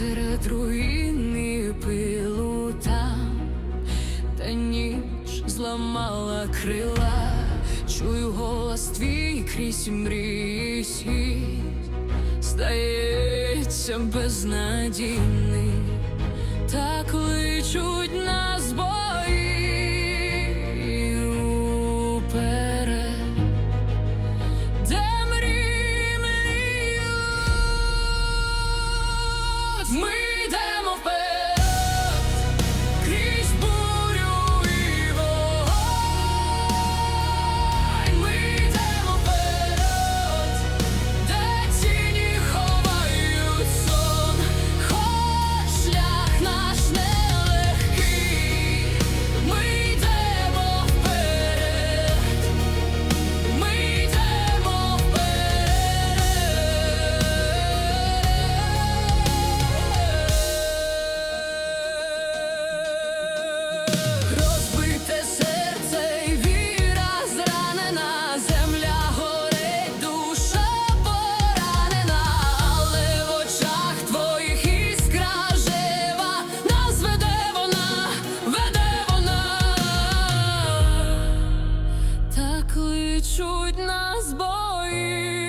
серед руїни пилу там, та ніч зламала крила, чую голос твій крізь мрії світ, здається, безнадійний, так кличуть нас бої me. відсічуть нас бої.